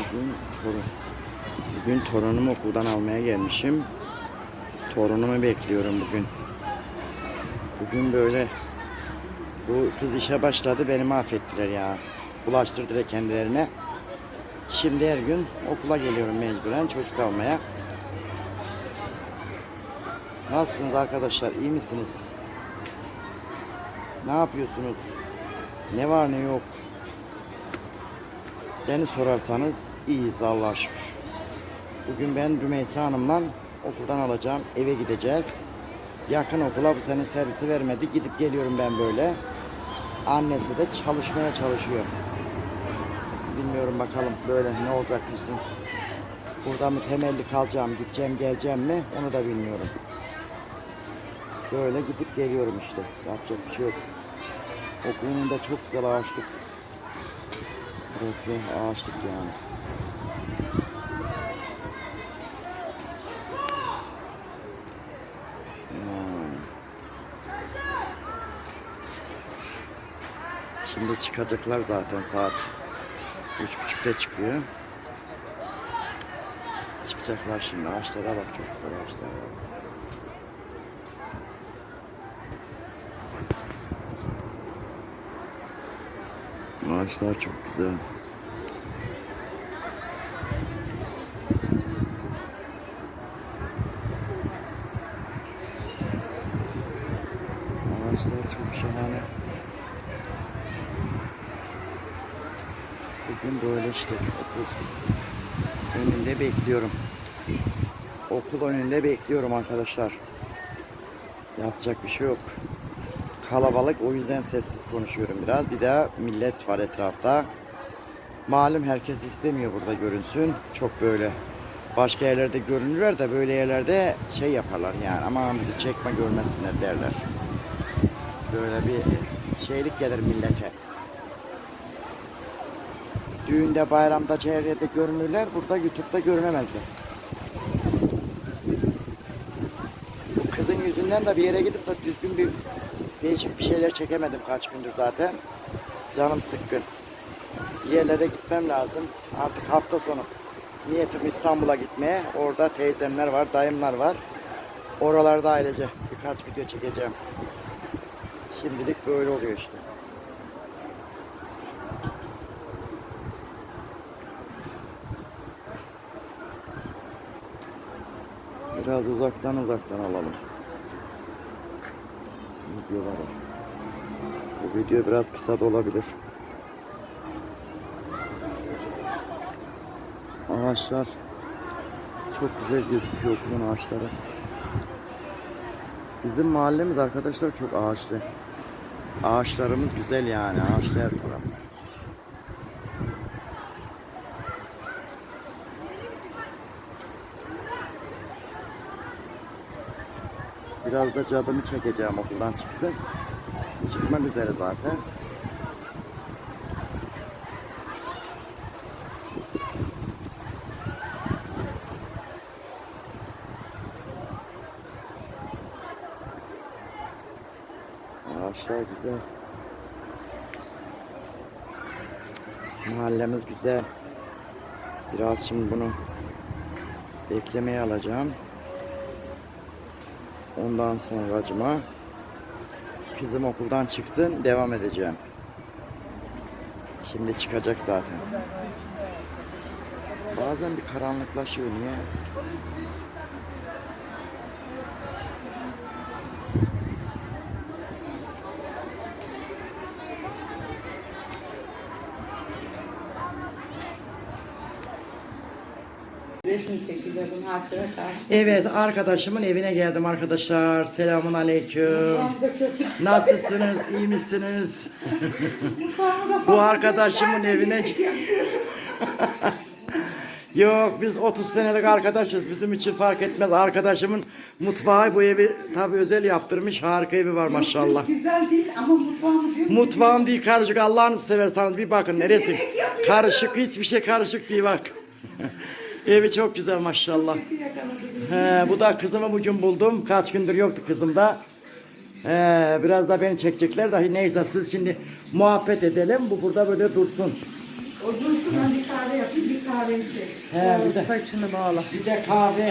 Bugün, torun, bugün torunumu okuldan almaya gelmişim. Torunumu bekliyorum bugün. Bugün böyle bu kız işe başladı beni mahvettiler ya. Bulaştırdılar kendilerine. Şimdi her gün okula geliyorum mecburen çocuk almaya. Nasılsınız arkadaşlar? iyi misiniz? Ne yapıyorsunuz? Ne var ne yok? Beni sorarsanız iyiyiz Allah'a şükür. Bugün ben Rümeysa Hanım'la okuldan alacağım. Eve gideceğiz. Yakın okula bu sene servisi vermedi. Gidip geliyorum ben böyle. Annesi de çalışmaya çalışıyor. Bilmiyorum bakalım böyle ne olacak bizim. Burada mı temelli kalacağım, gideceğim, geleceğim mi onu da bilmiyorum. Böyle gidip geliyorum işte. Yapacak bir şey yok. Okulun da çok güzel ağaçlık. Burası ağaçlık yani. Yani. Şimdi çıkacaklar zaten saat üç buçukta çıkıyor. Çıkacaklar şimdi. Ağaçlara bak çok güzel ağaçlar Ağaçlar çok güzel. Ağaçlar çok şahane. Bugün böyle işte okul önünde bekliyorum. Okul önünde bekliyorum arkadaşlar. Yapacak bir şey yok. Kalabalık o yüzden sessiz konuşuyorum biraz. Bir daha millet var etrafta. Malum herkes istemiyor burada görünsün. Çok böyle başka yerlerde görünürler de böyle yerlerde şey yaparlar yani aman bizi çekme görmesinler derler. Böyle bir şeylik gelir millete. Düğünde bayramda her yerde görünürler burada YouTube'da görünemezler. Kızın yüzünden de bir yere gidip de düzgün bir değişik bir şeyler çekemedim kaç gündür zaten. Canım sıkkın. Bir yerlere gitmem lazım. Artık hafta sonu niyetim İstanbul'a gitmeye. Orada teyzemler var, dayımlar var. Oralarda ailece birkaç video çekeceğim. Şimdilik böyle oluyor işte. Biraz uzaktan uzaktan alalım. Videoları. Bu video biraz kısa da olabilir. Ağaçlar çok güzel gözüküyor okulun ağaçları. Bizim mahallemiz arkadaşlar çok ağaçlı. Ağaçlarımız güzel yani. Ağaçlı her Biraz da cadımı çekeceğim okuldan çıksın. Çıkmak üzere zaten. Ağaçlar güzel. Mahallemiz güzel. Biraz şimdi bunu beklemeye alacağım. Ondan sonra acıma kızım okuldan çıksın devam edeceğim. Şimdi çıkacak zaten. Bazen bir karanlıklaşıyor niye? Resim hatıra. Evet arkadaşımın evine geldim arkadaşlar. Selamun aleyküm. Nasılsınız? iyi misiniz? Bu arkadaşımın evine Yok biz 30 senelik arkadaşız. Bizim için fark etmez. Arkadaşımın mutfağı bu evi tabi özel yaptırmış. Harika evi var maşallah. Güzel değil ama mutfağımı diyor. Mutfağım değil karışık. Allah'ını severseniz bir bakın neresi. Karışık hiçbir şey karışık değil bak. Evi çok güzel maşallah. He, bu da kızımı bugün buldum. Kaç gündür yoktu kızım da. He, biraz da beni çekecekler dahi neyse siz şimdi muhabbet edelim. Bu burada böyle dursun. O dursun Ben bir kahve yapayım, bir kahve içelim. He bir de, Saçını bağla. bir de kahve.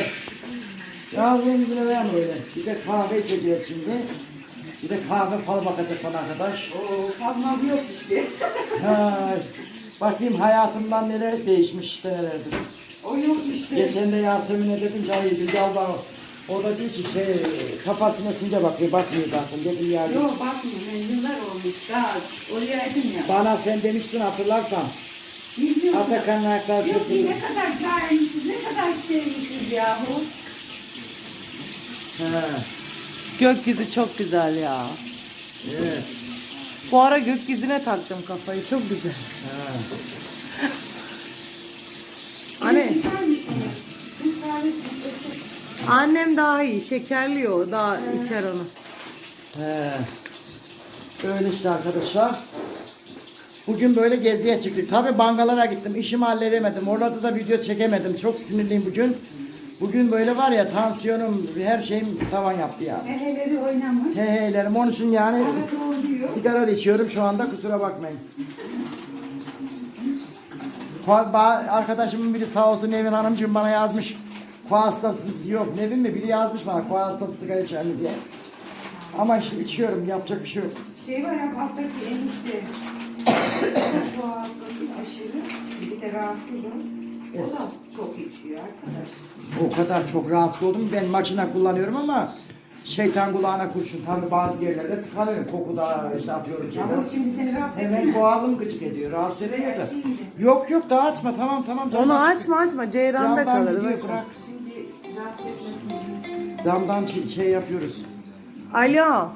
Yazın günü ver öyle. Bir de kahve içeceğiz şimdi. Bir de kahve fal bakacak bana arkadaş. Oo, fazla yok işte. Ha, bakayım hayatımdan neler değişmiş senelerdir. O yok işte. Geçen de Yasemin'e dedim ki hayır bir bak. O da diyor ki şey, kafasına since bakıyor, bakmıyor zaten. Dedim ya. Yok bakmıyorum, ben yıllar olmuş daha. Oraya edin ya. Bana sen demiştin hatırlarsan. Bilmiyorum. Atakan'ın ayakları Yok çok iyi. ne kadar cahilmişiz, ne kadar şeymişiz yahu. He, Gökyüzü çok güzel ya. evet. Bu ara gökyüzüne taktım kafayı. Çok güzel. He. Anne, çok- annem daha iyi. Şekerli o. Daha içer onu. He. Öyle işte arkadaşlar. Bugün böyle geziye çıktık. Tabi bangalara gittim. İşimi halledemedim. Orada da video çekemedim. Çok sinirliyim bugün. Bugün böyle var ya tansiyonum her şeyim tavan yaptı ya. Heheleri oynamış. He heylerim onun için yani Evet sigara içiyorum şu anda kusura bakmayın. Arkadaşımın biri sağ olsun Nevin Hanımcığım bana yazmış. Koa hastası yok. Nevin mi? Biri yazmış bana koa hastası sigara içer mi diye. Ama işte içiyorum yapacak bir şey yok. Şey var ya alttaki enişte. Bu hastası aşırı. Bir de rahatsızım. O da çok içiyor arkadaş. O kadar çok rahatsız oldum. Ben makine kullanıyorum ama şeytan kulağına kurşun. Tabii bazı yerlerde tıkanıyorum. Kokuda işte atıyorum şeyler. Ama şimdi seni rahatsız Hemen boğazım gıcık ediyor. Rahatsız ediyor da. Şimdi. Yok yok daha açma tamam tamam. canım Onu açık. açma açma. Ceyran'da Camdan kalır. gidiyor bak. bırak. Şimdi rahatsız etmesin. Camdan şey, şey yapıyoruz. Alo.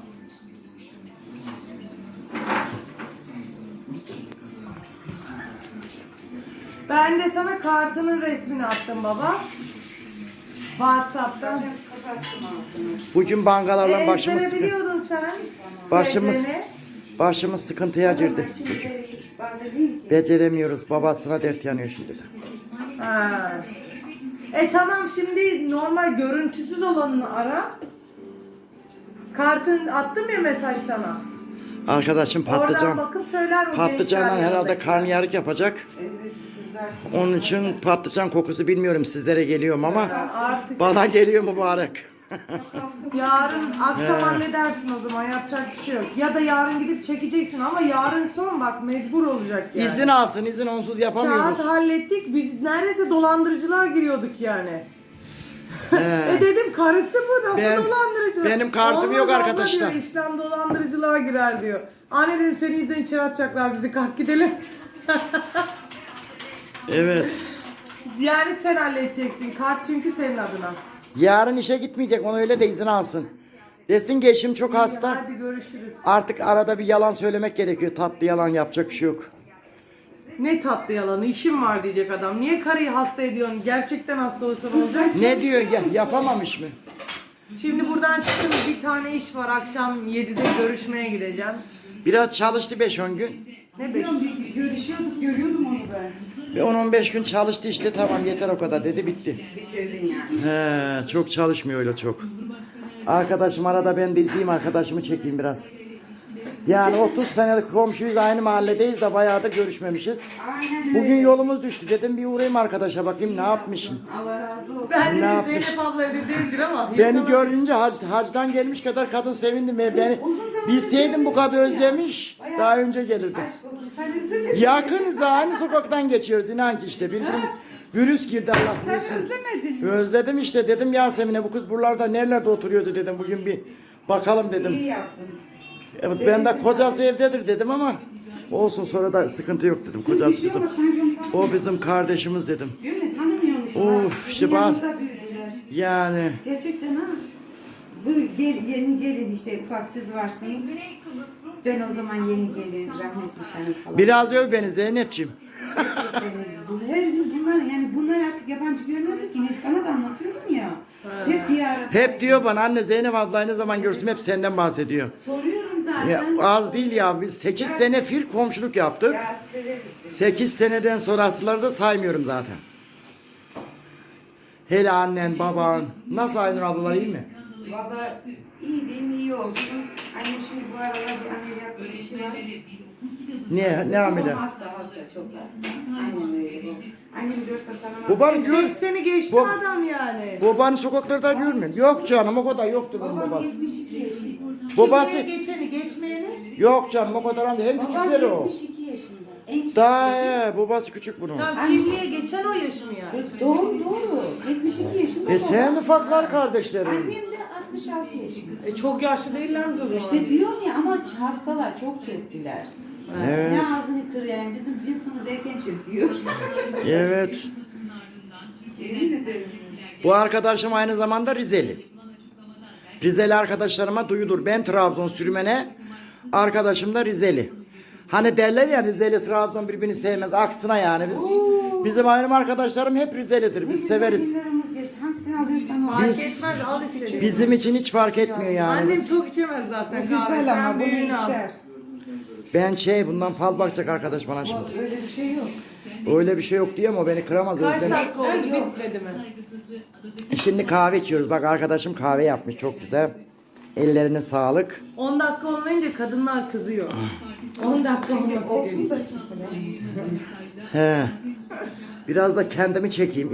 Ben de sana kartının resmini attım baba. Whatsapp'tan. Bugün bangalarla başımız sıkı, Ezberabiliyordun sen. Başımız- başımız sıkıntıya girdi. Beceremiyoruz. Babasına dert yanıyor şimdi de. Ha. E tamam şimdi normal görüntüsüz olanını ara. Kartın attım ya mesaj sana. Arkadaşım Oradan patlıcan. bakıp söyler? Patlıcanla gençler herhalde yanındaki? karnıyarık yapacak. Evet. Onun için patlıcan kokusu bilmiyorum sizlere geliyor mu ama Artık bana geliyor mübarek. yarın akşam halledersin o zaman yapacak bir şey yok. Ya da yarın gidip çekeceksin ama yarın son bak mecbur olacak yani. İzin alsın izin onsuz yapamıyoruz. Kağıt hallettik biz neredeyse dolandırıcılığa giriyorduk yani. He. E dedim karısı bu nasıl Ben- dolandırıcılık? benim kartım yok abla arkadaşlar. Diyor, İslam dolandırıcılığa girer diyor. Anne dedim senin yüzünden içeri atacaklar bizi kalk gidelim. Evet. yani sen halledeceksin kart çünkü senin adına. Yarın işe gitmeyecek onu öyle de izin alsın. Desin ki eşim çok hasta. Hadi görüşürüz. Artık arada bir yalan söylemek gerekiyor. Tatlı yalan yapacak bir şey yok. Ne tatlı yalanı işim var diyecek adam. Niye karıyı hasta ediyorsun? Gerçekten hasta olsan olacak. Ne diyor ya yapamamış mı? Şimdi buradan çıktım bir tane iş var akşam 7'de görüşmeye gideceğim. Biraz çalıştı 5-10 gün. Ne? Biliyorum bir görüşüyorduk, görüyordum onu ben. Ve 10-15 gün çalıştı işte tamam yeter o kadar dedi bitti. Bitirdin yani. He, çok çalışmıyor öyle çok. Arkadaşım arada ben de izleyeyim arkadaşımı çekeyim biraz. Yani 30 senelik komşuyuz aynı mahalledeyiz de bayağıdır görüşmemişiz. Aynen öyle. Bugün yolumuz düştü dedim bir uğrayayım arkadaşa bakayım ne yapmışsın. Allah razı olsun. Ben Ne de yapmış? Zeynep abla evde değildir ama. Beni görünce hac, hacdan gelmiş kadar kadın sevindim. Ben, beni, Uzun zamandır bilseydim bu kadar görmemiştim ya. özlemiş Bayağı- daha önce gelirdim. Aşk olsun sen izlemedin. Yakınız aynı sokaktan geçiyoruz inan ki işte birbirimiz virüs girdi Allah Sen korusun. özlemedin. mi? Özledim işte dedim Yasemin'e bu kız buralarda nerelerde oturuyordu dedim bugün bir bakalım dedim. İyi yaptın. Evet ben de kocası evdedir dedim ama olsun sonra da sıkıntı yok dedim kocası şey bizim. O bizim kardeşimiz dedim. Of, ha. işte büyüdüler. Yani Gerçekten ha. Bu gel, yeni gelin işte ufak siz varsınız. Ben o zaman yeni gelin rahmetli şahınız falan. biraz öv beni Zeynep'ciğim. Gerçekten bu her gün bunlar yani bunlar artık yabancı görmüyorduk yine sana da anlatıyordum ya. Hep bir ara. Hep diyor bana anne Zeynep ablayı ne zaman görsün hep senden bahsediyor. Soruyorum zaten. Ya, az değil ya biz 8 sene fir komşuluk yaptık. Ya severiz. 8 seneden sonrasıları da saymıyorum zaten. Hele annen, baban. Nasıl Aynur ablalar iyi mi? Valla iyi değil mi iyi olsun. Annem şimdi bu aralar bir ameliyat bir işi var. Ne ne hamile? Hasta hasta çok hasta. Annem öyle. Annemi görsen tanımaz. Babanı gör. 80'i geçti Bu- adam yani. Babanı sokaklarda görmüyor. Yok canım o kadar yoktur bunun Babam babası. 72 yaşında. Babası geçeni geçmeyeni. yok canım o kadar değil. Hem Babam küçükleri o. 72 yaşında. En küçük. Daha he, babası küçük bunun. Tam kimliğe geçen o yaşı mı yani? Kız Doğru doğru. 72 yaşında. E babam. sen ufaklar kardeşlerin. Annem de 66 yaşında. E çok yaşlı değillermiş o zaman. İşte diyorum ya ama hastalar çok çöktüler. Evet. Ne ağzını kırıyor yani bizim cinsimiz erken çöküyor. Evet. Bu arkadaşım aynı zamanda Rizeli. Rizeli arkadaşlarıma duyulur. Ben Trabzon sürmene, arkadaşım da Rizeli. Hani derler ya Rizeli Trabzon birbirini sevmez. Aksına yani biz bizim ayrım arkadaşlarım hep Rizelidir. Biz severiz. Günlerimiz geçti. Hangisini alırsan al. Fark Biz- etmez al istediğini. Bizim için hiç fark etmiyor yani. Annem çok içemez zaten kahve. Güzel ama Sen bunu büyüğünü al. içer. Ben şey bundan fal bakacak arkadaş bana şimdi. Öyle bir şey yok. Öyle bir şey yok diye ama beni kıramaz Kaç özlemiş. dakika oldu bitmedi mi? Şimdi kahve içiyoruz. Bak arkadaşım kahve yapmış çok güzel. Ellerine sağlık. 10 dakika olmayınca kadınlar kızıyor. 10 dakika olsun da. He. Biraz da kendimi çekeyim.